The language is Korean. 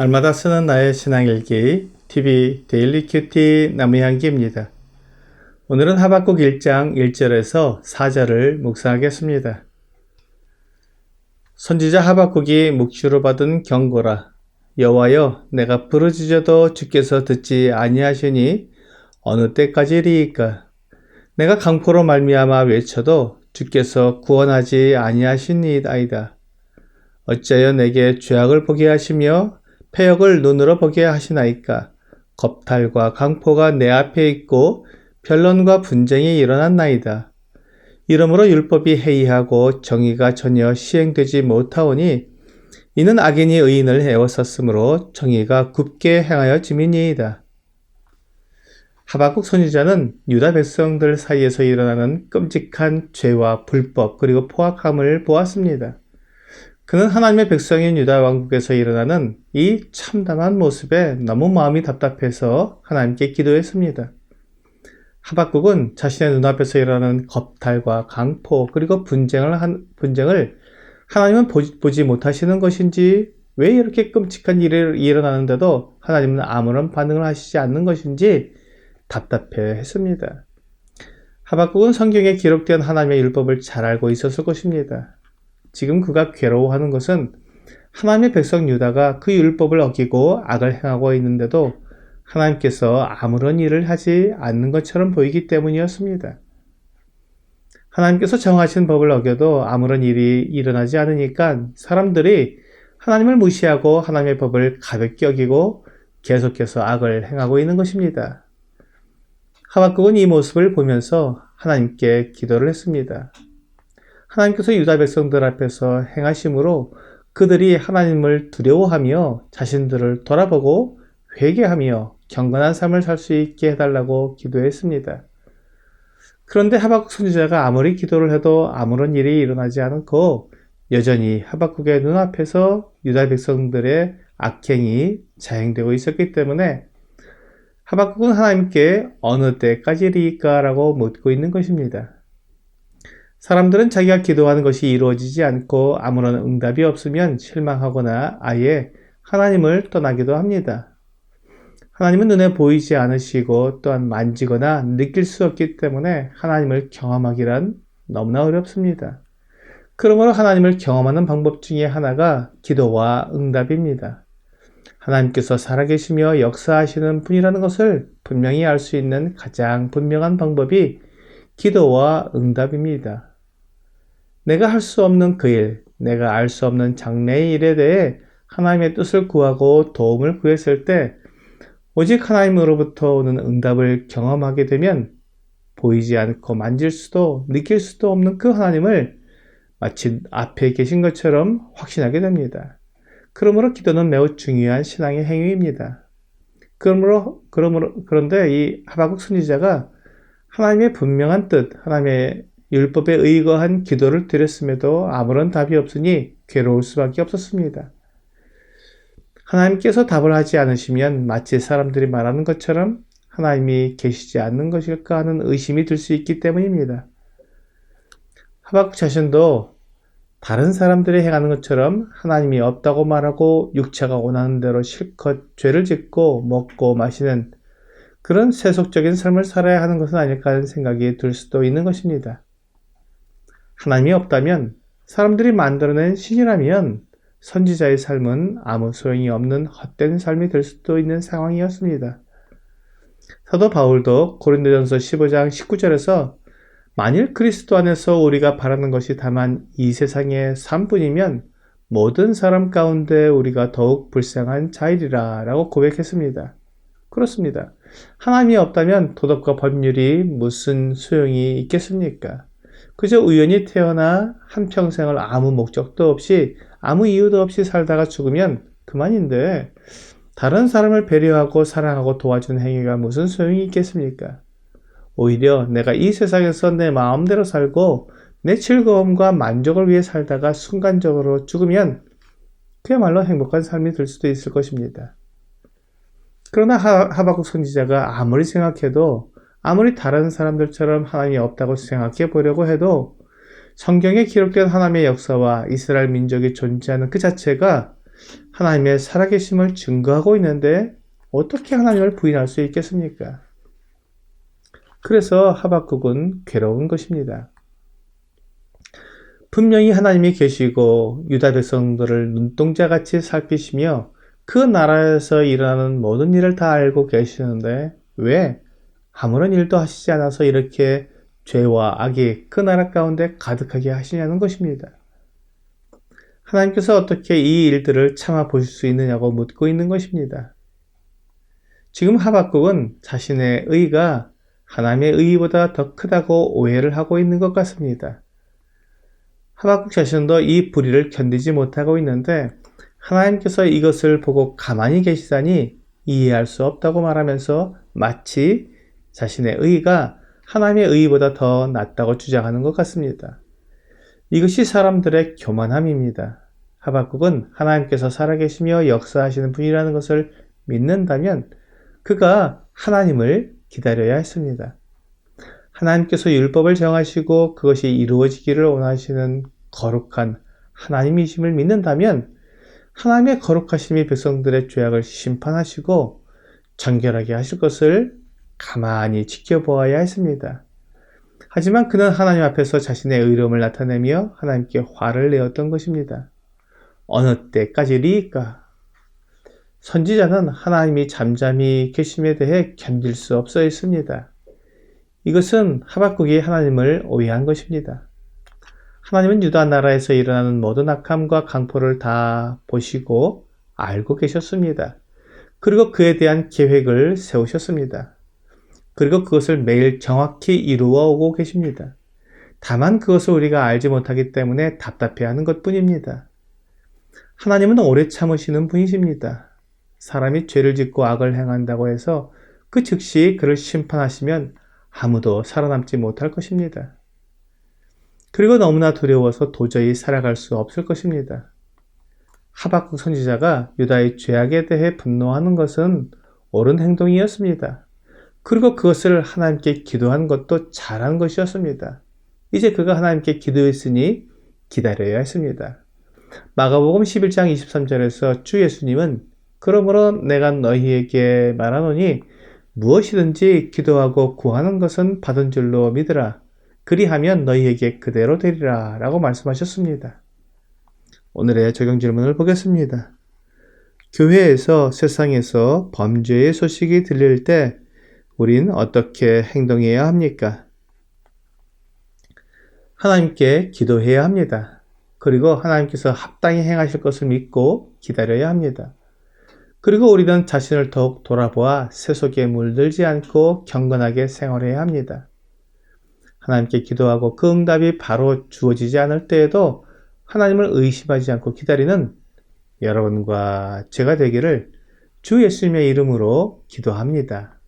날마다 쓰는 나의 신앙일기 TV 데일리 큐티 나무향기입니다. 오늘은 하박국 1장 1절에서 4절을 묵상하겠습니다. 선지자 하박국이 묵시로 받은 경고라 여호와여 내가 부르짖어도 주께서 듣지 아니하시니 어느 때까지리이까 내가 강포로 말미암아 외쳐도 주께서 구원하지 아니하시니이다. 어찌하여 내게 죄악을 보게 하시며 폐역을 눈으로 보게 하시나이까 겁탈과 강포가 내 앞에 있고 변론과 분쟁이 일어났나이다. 이러므로 율법이 해이하고 정의가 전혀 시행되지 못하오니 이는 악인이 의인을 에워쌌으므로 정의가 굽게 행하여 지민이이다. 하박국 선지자는 유다 백성들 사이에서 일어나는 끔찍한 죄와 불법 그리고 포악함을 보았습니다. 그는 하나님의 백성인 유다 왕국에서 일어나는 이 참담한 모습에 너무 마음이 답답해서 하나님께 기도했습니다. 하박국은 자신의 눈앞에서 일어나는 겁탈과 강포 그리고 분쟁을 한, 분쟁을 하나님은 보지, 보지 못하시는 것인지 왜 이렇게 끔찍한 일이 일어나는데도 하나님은 아무런 반응을 하시지 않는 것인지 답답해 했습니다. 하박국은 성경에 기록된 하나님의 율법을 잘 알고 있었을 것입니다. 지금 그가 괴로워하는 것은 하나님의 백성 유다가 그 율법을 어기고 악을 행하고 있는데도 하나님께서 아무런 일을 하지 않는 것처럼 보이기 때문이었습니다. 하나님께서 정하신 법을 어겨도 아무런 일이 일어나지 않으니까 사람들이 하나님을 무시하고 하나님의 법을 가볍게 여기고 계속해서 악을 행하고 있는 것입니다. 하박국은 이 모습을 보면서 하나님께 기도를 했습니다. 하나님께서 유다 백성들 앞에서 행하심으로 그들이 하나님을 두려워하며 자신들을 돌아보고 회개하며 경건한 삶을 살 수 있게 해달라고 기도했습니다. 그런데 하박국 선지자가 아무리 기도를 해도 아무런 일이 일어나지 않고 여전히 하박국의 눈앞에서 유다 백성들의 악행이 자행되고 있었기 때문에 하박국은 하나님께 어느 때까지리까라고 묻고 있는 것입니다. 사람들은 자기가 기도하는 것이 이루어지지 않고 아무런 응답이 없으면 실망하거나 아예 하나님을 떠나기도 합니다. 하나님은 눈에 보이지 않으시고 또한 만지거나 느낄 수 없기 때문에 하나님을 경험하기란 너무나 어렵습니다. 그러므로 하나님을 경험하는 방법 중에 하나가 기도와 응답입니다. 하나님께서 살아계시며 역사하시는 분이라는 것을 분명히 알 수 있는 가장 분명한 방법이 기도와 응답입니다. 내가 할 수 없는 그 일, 내가 알 수 없는 장래의 일에 대해 하나님의 뜻을 구하고 도움을 구했을 때 오직 하나님으로부터 오는 응답을 경험하게 되면 보이지 않고 만질 수도 느낄 수도 없는 그 하나님을 마치 앞에 계신 것처럼 확신하게 됩니다. 그러므로 기도는 매우 중요한 신앙의 행위입니다. 그러므로, 그러므로, 그런데 이 하박국 선지자가 하나님의 분명한 뜻, 하나님의 율법에 의거한 기도를 드렸음에도 아무런 답이 없으니 괴로울 수밖에 없었습니다. 하나님께서 답을 하지 않으시면 마치 사람들이 말하는 것처럼 하나님이 계시지 않는 것일까 하는 의심이 들 수 있기 때문입니다. 하박국 자신도 다른 사람들이 행하는 것처럼 하나님이 없다고 말하고 육체가 원하는 대로 실컷 죄를 짓고 먹고 마시는 그런 세속적인 삶을 살아야 하는 것은 아닐까 하는 생각이 들 수도 있는 것입니다. 하나님이 없다면 사람들이 만들어낸 신이라면 선지자의 삶은 아무 소용이 없는 헛된 삶이 될 수도 있는 상황이었습니다. 사도 바울도 고린도전서 15장 19절에서 만일 그리스도 안에서 우리가 바라는 것이 다만 이 세상의 삶뿐이면 모든 사람 가운데 우리가 더욱 불쌍한 자이리라 라고 고백했습니다. 그렇습니다. 하나님이 없다면 도덕과 법률이 무슨 소용이 있겠습니까? 그저 우연히 태어나 한평생을 아무 목적도 없이 아무 이유도 없이 살다가 죽으면 그만인데 다른 사람을 배려하고 사랑하고 도와주는 행위가 무슨 소용이 있겠습니까? 오히려 내가 이 세상에서 내 마음대로 살고 내 즐거움과 만족을 위해 살다가 순간적으로 죽으면 그야말로 행복한 삶이 될 수도 있을 것입니다. 그러나 하 바국 선지자가 아무리 생각해도 아무리 다른 사람들처럼 하나님이 없다고 생각해 보려고 해도 성경에 기록된 하나님의 역사와 이스라엘 민족이 존재하는 그 자체가 하나님의 살아계심을 증거하고 있는데 어떻게 하나님을 부인할 수 있겠습니까? 그래서 하박국은 괴로운 것입니다. 분명히 하나님이 계시고 유다 백성들을 눈동자같이 살피시며 그 나라에서 일어나는 모든 일을 다 알고 계시는데 왜 아무런 일도 하시지 않아서 이렇게 죄와 악이 그 나라 가운데 가득하게 하시냐는 것입니다. 하나님께서 어떻게 이 일들을 참아 보실 수 있느냐고 묻고 있는 것입니다. 지금 하박국은 자신의 의가 하나님의 의보다 더 크다고 오해를 하고 있는 것 같습니다. 하박국 자신도 이 불의를 견디지 못하고 있는데 하나님께서 이것을 보고 가만히 계시다니 이해할 수 없다고 말하면서 마치 자신의 의가 하나님의 의보다 더 낫다고 주장하는 것 같습니다. 이것이 사람들의 교만함입니다. 하박국은 하나님께서 살아계시며 역사하시는 분이라는 것을 믿는다면 그가 하나님을 기다려야 했습니다. 하나님께서 율법을 정하시고 그것이 이루어지기를 원하시는 거룩한 하나님이심을 믿는다면 하나님의 거룩하심이 백성들의 죄악을 심판하시고 정결하게 하실 것을 가만히 지켜보아야 했습니다. 하지만 그는 하나님 앞에서 자신의 의로움을 나타내며 하나님께 화를 내었던 것입니다. 어느 때까지리까? 선지자는 하나님이 잠잠히 계심에 대해 견딜 수 없어 했습니다. 이것은 하박국이 하나님을 오해한 것입니다. 하나님은 유다 나라에서 일어나는 모든 악함과 강포를 다 보시고 알고 계셨습니다. 그리고 그에 대한 계획을 세우셨습니다. 그리고 그것을 매일 정확히 이루어 오고 계십니다. 다만 그것을 우리가 알지 못하기 때문에 답답해 하는 것 뿐입니다. 하나님은 오래 참으시는 분이십니다. 사람이 죄를 짓고 악을 행한다고 해서 그 즉시 그를 심판하시면 아무도 살아남지 못할 것입니다. 그리고 너무나 두려워서 도저히 살아갈 수 없을 것입니다. 하박국 선지자가 유다의 죄악에 대해 분노하는 것은 옳은 행동이었습니다. 그리고 그것을 하나님께 기도한 것도 잘한 것이었습니다. 이제 그가 하나님께 기도했으니 기다려야 했습니다. 마가복음 11장 23절에서 주 예수님은 그러므로 내가 너희에게 말하노니 무엇이든지 기도하고 구하는 것은 받은 줄로 믿으라. 그리하면 너희에게 그대로 되리라. 라고 말씀하셨습니다. 오늘의 적용 질문을 보겠습니다. 교회에서 세상에서 범죄의 소식이 들릴 때 우린 어떻게 행동해야 합니까? 하나님께 기도해야 합니다. 그리고 하나님께서 합당히 행하실 것을 믿고 기다려야 합니다. 그리고 우리는 자신을 더욱 돌아보아 세속에 물들지 않고 경건하게 생활해야 합니다. 하나님께 기도하고 그 응답이 바로 주어지지 않을 때에도 하나님을 의심하지 않고 기다리는 여러분과 제가 되기를 주 예수님의 이름으로 기도합니다.